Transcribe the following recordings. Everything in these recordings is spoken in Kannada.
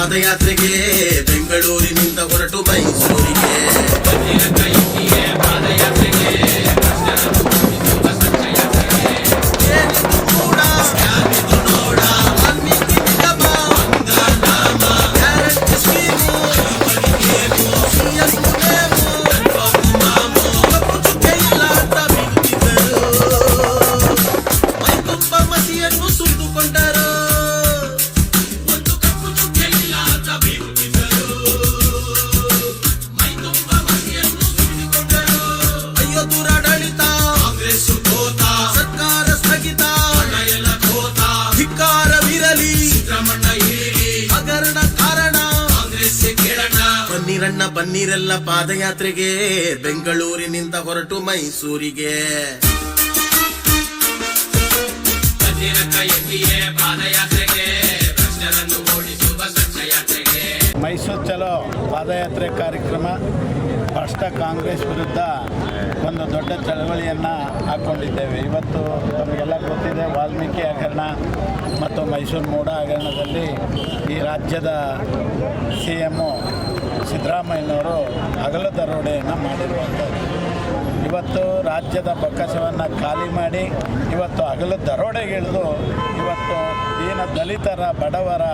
ಪಾದಯಾತ್ರೆಗೆ ಬೆಂಗಳೂರಿನಿಂದ ಹೊರಟು ಮೈಸೂರಿಗೆ ಬನ್ನಿರಣ್ಣ ಬನ್ನೀರೆಲ್ಲ ಪಾದಯಾತ್ರೆಗೆ, ಬೆಂಗಳೂರಿನಿಂದ ಹೊರಟು ಮೈಸೂರಿಗೆ. ಮೈಸೂರು ಚಲೋ ಪಾದಯಾತ್ರೆ ಕಾರ್ಯಕ್ರಮ. ಭ್ರಷ್ಟ ಕಾಂಗ್ರೆಸ್ ವಿರುದ್ಧ ಒಂದು ದೊಡ್ಡ ಚಳವಳಿಯನ್ನು ಹಾಕ್ಕೊಂಡಿದ್ದೇವೆ ಇವತ್ತು ನಮಗೆಲ್ಲ ಗೊತ್ತಿದೆ, ವಾಲ್ಮೀಕಿ ಹಗರಣ ಮತ್ತು ಮೈಸೂರು ಮೂಡ ಹಗರಣದಲ್ಲಿ ಈ ರಾಜ್ಯದ ಸಿ ಎಮ್ಮು ಸಿದ್ದರಾಮಯ್ಯನವರು ಹಗಲ ದರೋಡೆಯನ್ನು ಮಾಡಿರುವಂಥದ್ದು. ಇವತ್ತು ರಾಜ್ಯದ ಬೊಕ್ಕಸವನ್ನು ಖಾಲಿ ಮಾಡಿ ಇವತ್ತು ಹಗಲು ದರೋಡೆಗಿಳಿದು ಇವತ್ತು ದೀನ ದಲಿತರ ಬಡವರ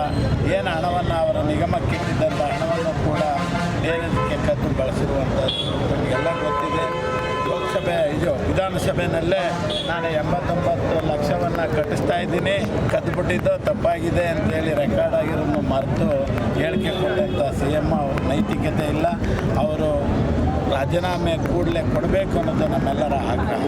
ಏನು ಹಣವನ್ನು ಅವರ ನಿಗಮಕ್ಕೆ ಇಟ್ಟಿದ್ದಂಥ ಹಣವನ್ನು ಕೂಡ ಬೇರೆದಕ್ಕೆ ಕದ್ದು ಬಳಸಿರುವಂಥದ್ದು. ನಮಗೆಲ್ಲ ಗೊತ್ತಿದೆ, ಲೋಕಸಭೆ, ಇದು ವಿಧಾನಸಭೆಯಲ್ಲೇ ನಾನು ಎಂಬತ್ತೊಂಬತ್ತು ಲಕ್ಷವನ್ನು ಕಟ್ಟಿಸ್ತಾ ಇದ್ದೀನಿ. ಕದ್ದುಬಿಟ್ಟಿದ್ದು ತಪ್ಪಾಗಿದೆ ಅಂತೇಳಿ ರೆಕಾರ್ಡ್ ಆಗಿರೋದನ್ನು ಮರೆತು ಹೇಳಿಕೆ ಕೊಟ್ಟಂಥ ಸಿ ಅವ್ರ ನೈತಿಕತೆ ಇಲ್ಲ ಅವರು ರಾಜೀನಾಮೆ ಕೂಡಲೇ ಕೊಡಬೇಕು ಅನ್ನೋದು ನಮ್ಮೆಲ್ಲರ ಆಗ್ರಹ.